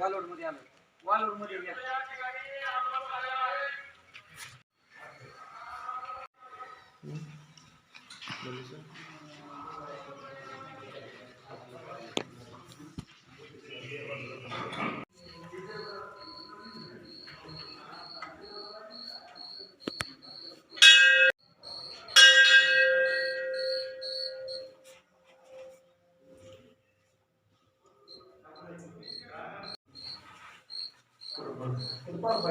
वालोडमध्ये आलो वालोडमध्ये या.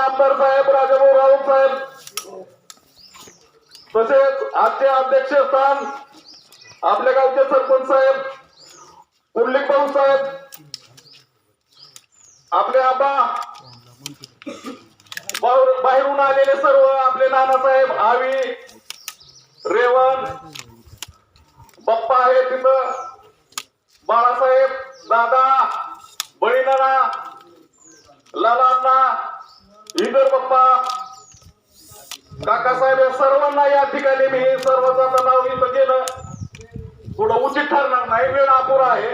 आमदार साहेब राजाभाऊ राऊत साहेब. तसेच आजचे अध्यक्षस्थान आपल्या गावचे सरपंच साहेब पुर्लिक भाऊ साहेब आपले आबा बाहेरून आलेले सर्व आपले नानासाहेब आवी रेवण बाप्पा आहे तिथं बाळासाहेब दादा बळीनाना लालांना इतर बाप्पा काकासाहेब या सर्वांना या ठिकाणी मी सर्वांचं नाव इथं केलं. थोडं उचित ठरणार नाही. वेळ अपुरा आहे.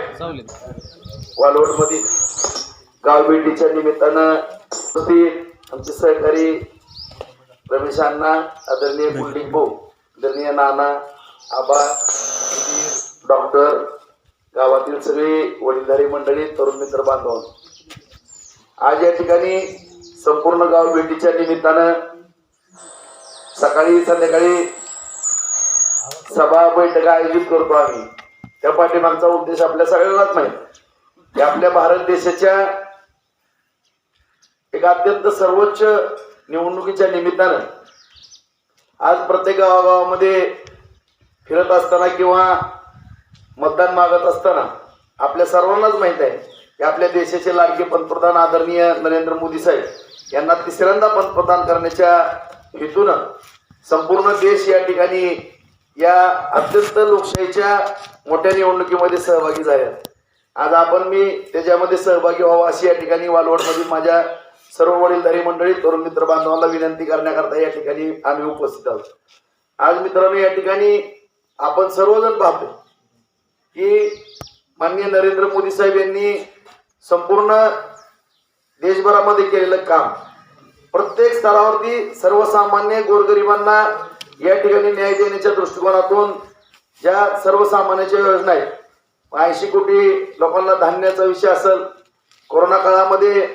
वालोड मधील गाव निमित्तानं आमचे सहकारी रमेश अण्णा आदरणीय बिल्डिंग भाऊ आदरणीय नाना आबा डॉक्टर गावातील सगळे वडीलधारी मंडळी तरुण मित्र बांधव आज या ठिकाणी संपूर्ण गाव भेटीच्या निमित्तानं सकाळी संध्याकाळी सभा बैठका आयोजित करतो आम्ही. त्या पाठीमागचा उद्देश आपल्या सगळ्यांनाच माहीत की आपल्या भारत देशाच्या एक अत्यंत सर्वोच्च निवडणुकीच्या निमित्तानं आज प्रत्येक गावागावामध्ये फिरत असताना किंवा मतदान मागत असताना आपल्या सर्वांनाच माहीत आहे की आपल्या देशाचे लाडके पंतप्रधान आदरणीय नरेंद्र मोदी साहेब यांना तिसऱ्यांदा पंतप्रधान करण्याच्या हेतून संपूर्ण देश या ठिकाणी या अत्यंत लोकशाहीच्या मोठ्या निवडणुकीमध्ये सहभागी झाल्या आहेत. आज आपण मी त्याच्यामध्ये सहभागी व्हावा अशी या ठिकाणी वालवडमधील माझ्या सर्व वडीलधारी मंडळी तरुण मित्र बांधवांना विनंती करण्याकरता या ठिकाणी आम्ही उपस्थित आहोत आज मित्रांनो या ठिकाणी आपण सर्वजण पाहतो की माननीय नरेंद्र मोदी साहेब यांनी संपूर्ण देशभरामध्ये केलेलं काम प्रत्येक स्तरावरती सर्वसामान्य गोरगरिबांना या ठिकाणी न्याय देण्याच्या दृष्टिकोनातून ज्या सर्वसामान्याच्या योजना आहेत ऐंशी कोटी लोकांना धान्याचा विषय असेल कोरोना काळामध्ये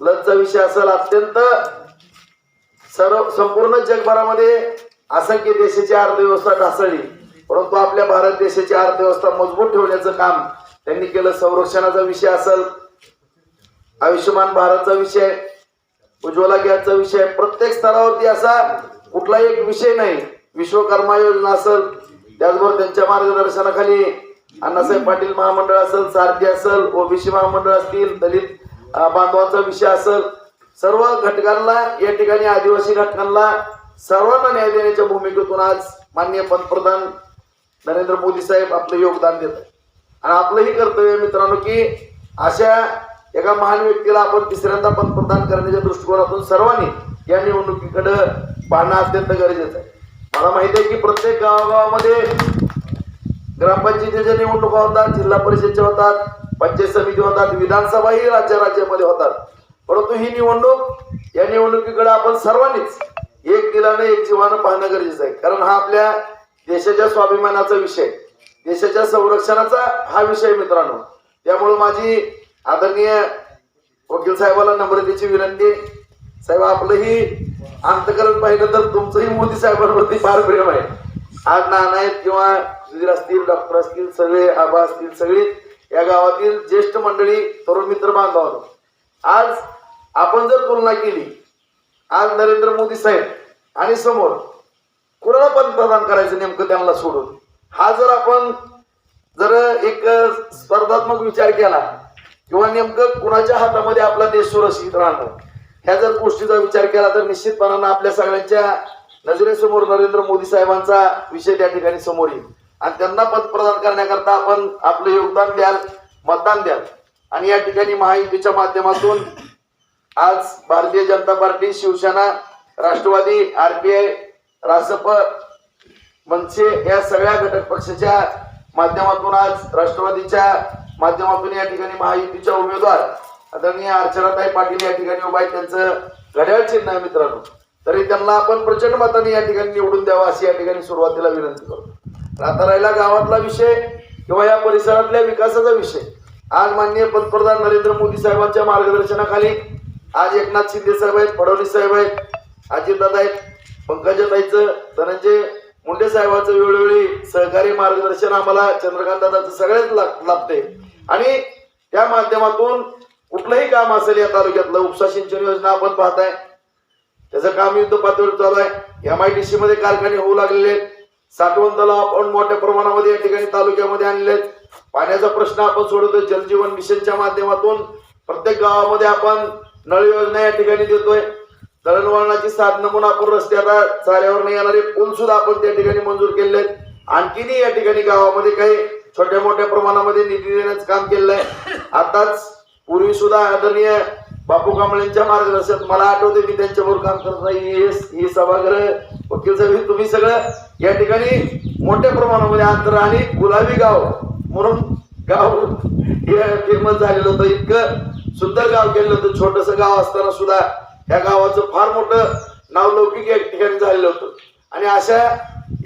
लसचा विषय असेल अत्यंत सर्व संपूर्ण जगभरामध्ये असंख्य देशाची अर्थव्यवस्था ढासळली. परंतु आपल्या भारत देशाची अर्थव्यवस्था मजबूत ठेवण्याचं काम त्यांनी केलं. संरक्षणाचा विषय असेल आयुष्यमान भारतचा विषय उज्ज्वला गॅसचा विषय प्रत्येक स्तरावरती असा कुठला एक विषय नाही. विश्वकर्मा योजना असेल त्याचबरोबर त्यांच्या मार्गदर्शनाखाली अण्णासाहेब पाटील महामंडळ असेल सारथी असेल ओबीसी महामंडळ असतील दलित बांधवांचा विषय असेल सर्व घटकांना या ठिकाणी आदिवासी घटकांना सर्वांना न्याय देण्याच्या भूमिकेतून आज माननीय पंतप्रधान नरेंद्र मोदी साहेब आपलं योगदान देत आणि आपलंही कर्तव्य मित्रांनो की अशा एका महान व्यक्तीला आपण तिसऱ्यांदा पंतप्रधान करण्याच्या दृष्टिकोनातून सर्वांनी या निवडणुकीकडे पाहणं अत्यंत गरजेचं आहे. मला माहीत आहे की प्रत्येक गावागावामध्ये ग्रामपंचायतीच्या निवडणुका होतात जिल्हा परिषदच्या होतात पंचायत समिती होतात विधानसभाही राज्य राज्यामध्ये होतात. परंतु ही निवडणूक या निवडणुकीकडे आपण सर्वांनीच एक दिलाने एक जीवानं पाहणं गरजेचं आहे. कारण हा आपल्या देशाच्या स्वाभिमानाचा विषय देशाच्या संरक्षणाचा हा विषय मित्रांनो. त्यामुळे माझी आदरणीय वकील साहेबाला नम्रतेची विनंती साहेब आपलंही अंतकरण पाहिलं तर तुमचंही मोदी साहेबांवरती फार प्रेम आहे. आज नाना आहेत किंवा सुधीर असतील डॉक्टर असतील सगळे आबा असतील सगळी या गावातील ज्येष्ठ मंडळी तरुण मित्र बांधवांनो. आज आपण जर तुलना केली आज नरेंद्र मोदी साहेब आणि समोर कुणाला पंतप्रधान करायचं नेमकं त्यांना सोडून? हा जर आपण जर एक स्पर्धात्मक विचार केला किंवा नेमकं कुणाच्या हातामध्ये आपला देश सुरक्षित राहणं? ह्या जर गोष्टीचा विचार केला तर निश्चितपणानं आपल्या सगळ्यांच्या नजरेसमोर नरेंद्र मोदी साहेबांचा विषय त्या ठिकाणी समोर येईल. आणि त्यांना पंतप्रधान करण्याकरता आपण आपलं योगदान द्याल मतदान द्याल. आणि या ठिकाणी महायुतीच्या माध्यमातून आज भारतीय जनता पार्टी शिवसेना राष्ट्रवादी आरपीआय रासप मनसे या सगळ्या घटक पक्षाच्या माध्यमातून आज राष्ट्रवादीच्या माध्यमातून या ठिकाणी महायुतीच्या उमेदवार आदरणीय अर्चनाताई पाटील या ठिकाणी उभा आहेत. त्यांचं घड्याळ चिन्ह आहे मित्रांनो. तरी त्यांना आपण प्रचंड मताने या ठिकाणी निवडून द्यावा अशी या ठिकाणी सुरुवातीला विनंती करतो. आता राहिला गावातला विषय किंवा या परिसरातल्या विकासाचा विषय. आज माननीय पंतप्रधान नरेंद्र मोदी साहेबांच्या मार्गदर्शनाखाली आज एकनाथ शिंदे साहेब आहेत फडणवीस साहेब आहेत अजितदादा आहेत पंकजाताईचं धनंजय मुंडे साहेबांचं वेळोवेळी सहकारी मार्गदर्शन आम्हाला चंद्रकांत दादाचं सगळ्यात लाभ लाभते आणि त्या माध्यमातून कुठलंही काम असेल या तालुक्यातलं उपसा सिंचन योजना आपण पाहताय. त्याचं काम युद्ध पातळीवर चालू आहे. एम आय डी सी मध्ये कारखाने होऊ लागलेले आहेत. साठवण तलाव आपण मोठ्या प्रमाणामध्ये या ठिकाणी तालुक्यामध्ये आणले आहेत. पाण्याचा प्रश्न आपण सोडवतोय. जलजीवन मिशनच्या माध्यमातून प्रत्येक गावामध्ये आपण नळ योजना या ठिकाणी देतोय. दळणवळणाची साधनं म्हणून आपण रस्ते आता चाऱ्यावर येणारे पूल सुद्धा आपण त्या ठिकाणी मंजूर केले आहेत. आणखीनही या ठिकाणी गावामध्ये काही छोट्या मोठ्या प्रमाणामध्ये निधी देण्याचं काम केलेलं आहे. आताच पूर्वी सुद्धा आदरणीय बापू कांबळेंच्या मार्गदर्शनात मला आठवते मी त्यांच्याबरोबर काम करत नाही ही सभागृह वकील साहेब तुम्ही सगळं या ठिकाणी मोठ्या प्रमाणामध्ये अंतर आणि गुलाबी गाव म्हणून गाव हे फेमस झालेलं होतं. इतकं सुंदर गाव केलेलं होतं. छोटस गाव असताना सुद्धा या गावाचं फार मोठं नावलौकिक या ठिकाणी झालेलं होतं. आणि अशा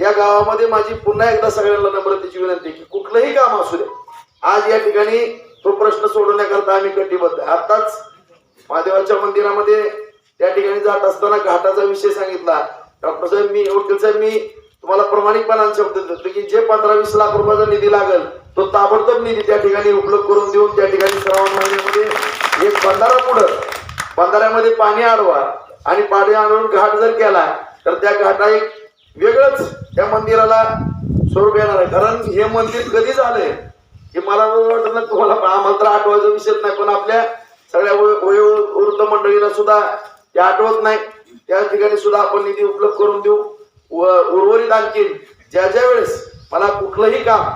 या गावामध्ये माझी पुन्हा एकदा सगळ्यांना नम्रतेची विनंती की कुठलंही काम असू दे आज या ठिकाणी तो प्रश्न सोडवण्याकरता आम्ही कटिबद्ध आहे. आताच महादेवाच्या मंदिरामध्ये त्या ठिकाणी जात असताना घाटाचा विषय सांगितला डॉक्टर साहेब मी वकील साहेब मी तुम्हाला प्रामाणिकपणाने शब्द देतो की जे पंधरा वीस लाख रुपयाचा निधी लागेल तो ताबडतोब निधी त्या ठिकाणी उपलब्ध करून देऊन त्या ठिकाणी श्रावण महिन्यामध्ये एक बंधारा पुढं बंधाऱ्यामध्ये पाणी अडवा आणि पाणी आणून घाट जर केला तर त्या घाटा एक वेगळंच त्या मंदिराला स्वरूप येणार आहे. कारण हे मंदिर कधी झालंय हे मला वाटत ना तुम्हाला आम्हाला तर आठवायचा विषय नाही. पण आपल्या सगळ्या वयोवृद्ध मंडळीला सुद्धा ते आठवत नाही. त्या ठिकाणी सुद्धा आपण निधी उपलब्ध करून देऊ. व उर्वरित आणखीन ज्या ज्या वेळेस मला कुठलंही काम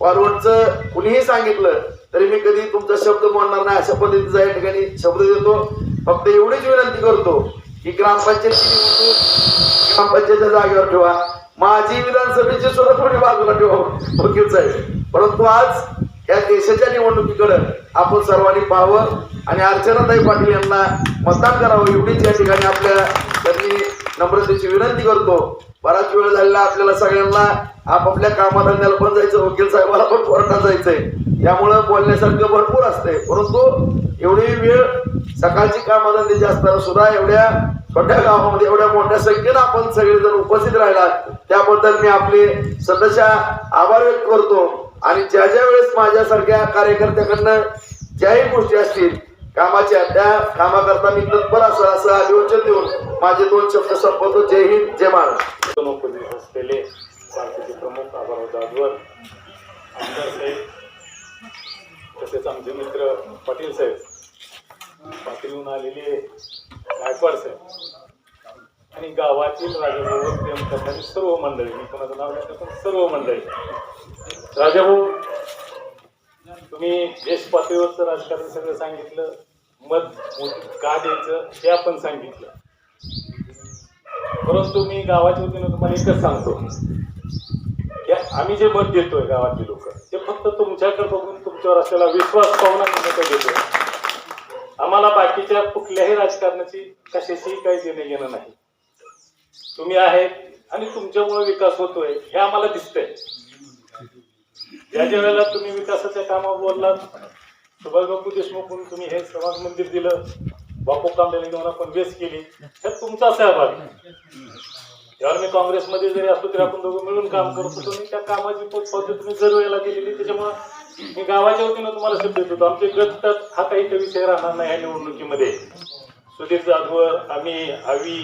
फॉरवर्डचं कुणीही सांगितलं तरी मी कधी तुमचा शब्द म्हणणार नाही. अशा पद्धतीचा या ठिकाणी शब्द देतो. फक्त एवढीच विनंती करतो की ग्रामपंचायत ग्रामपंचायतच्या जागेवर ठेवा. माझी विधानसभेची सुद्धा थोडी बाजूला ठेवा. वकील साहेब परंतु आज या देशाच्या निवडणुकीकडे आपण सर्वांनी पाहावं आणि अर्चनाताई पाटील यांना मतदान करावं एवढीच या ठिकाणी आपल्या त्यांनी नम्रतेची विनंती करतो. बराच वेळ झालेला आपल्याला सगळ्यांना आपापल्या कामाधंद्याला पण जायचं वकील साहेबाला पण कोर्टात जायचंय. त्यामुळं बोलण्यासारखं भरपूर असतंय. परंतु एवढी वेळ सकाळची कामधंद्याची असताना सुद्धा एवढ्या छोट्या गावामध्ये एवढ्या मोठ्या संख्येनं आपण सगळेजण उपस्थित राहिला. त्याबद्दल मी आपले सदस्य आभार व्यक्त करतो. आणि ज्या ज्या वेळेस माझ्यासारख्या कार्यकर्त्याकडनं ज्याही गोष्टी असतील कामाच्या त्या कामाकरता मी तत्पर असं असं अभिवचन देऊन माझे दोन शब्द संपवतो. जय हिंद जय महाराष्ट्र. असलेले पार्टीचे प्रमुख आभार जाधवर आमदार साहेब तसेच आमचे मित्र पाटील साहेब. पाटीलहून आलेले गायकवाड आणि गावातील राजाभाऊ प्रेम करणारी सर्व मंडळी मी कोणाचं नाव घेतलं पण सर्व मंडळी. राजाभाऊ तुम्ही देश पातळीवरचं राजकारण सगळं सांगितलं मत का द्यायचं हे आपण सांगितलं. परंतु मी गावाच्या वतीनं तुम्हाला एकच सांगतो. की आम्ही जे मत देतोय गावातले लोक ते फक्त तुमच्याकडे बघून तुमच्यावर असलेला विश्वास पाहून आम्ही मत देतोय. आम्हाला बाकीच्या कुठल्याही राजकारणाची कशाशी काही देणं घेणं नाही तुम्ही आहेत आणि तुमच्यामुळे विकास होतोय हे आम्हाला दिसतंय ज्या ज्या वेळेला तुम्ही विकासाच्या कामावर बोललात सुभाषबाबू देशमुख म्हणून तुम्ही हे समाज मंदिर दिलं बापू कांबळे घेऊन आपण वेस केली तर तुमचा सहभाग आहे. मी काँग्रेसमध्ये जरी असलो तरी आपण दोघं मिळून काम करतो तुम्ही त्या कामाची पद्धत तुम्ही जर वेळेला दिलेली त्याच्यामुळं मी गावाच्या वतीनं तुम्हाला शब्द देत होतो आमचे गट हा काही विषय राहणार नाही या निवडणुकीमध्ये. सुधीर जाधवर आम्ही हवी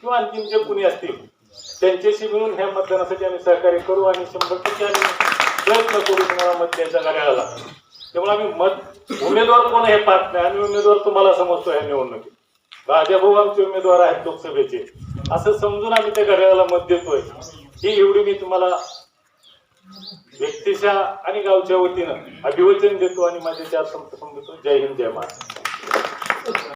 किंवा आणखी जे कुणी असतील त्यांच्याशी मिळून ह्या मतदानासाठी आम्ही सहकार्य करू आणि शंभर टक्के आम्ही प्रयत्न करू तुम्हाला मत द्यायच्या कार्याला. त्यामुळे आम्ही मत उमेदवार कोण हे पाहत नाही. आम्ही उमेदवार तुम्हाला समजतो ह्या निवडणुकीत. भाऊ आमचे उमेदवार आहेत लोकसभेचे. असं समजून आम्ही त्या घड्याळाला मत देतोय. ही एवढी मी तुम्हाला व्यक्तीच्या आणि गावच्या वतीनं अभिवचन देतो आणि माझे चार संप संपतो जय हिंद जय महाराज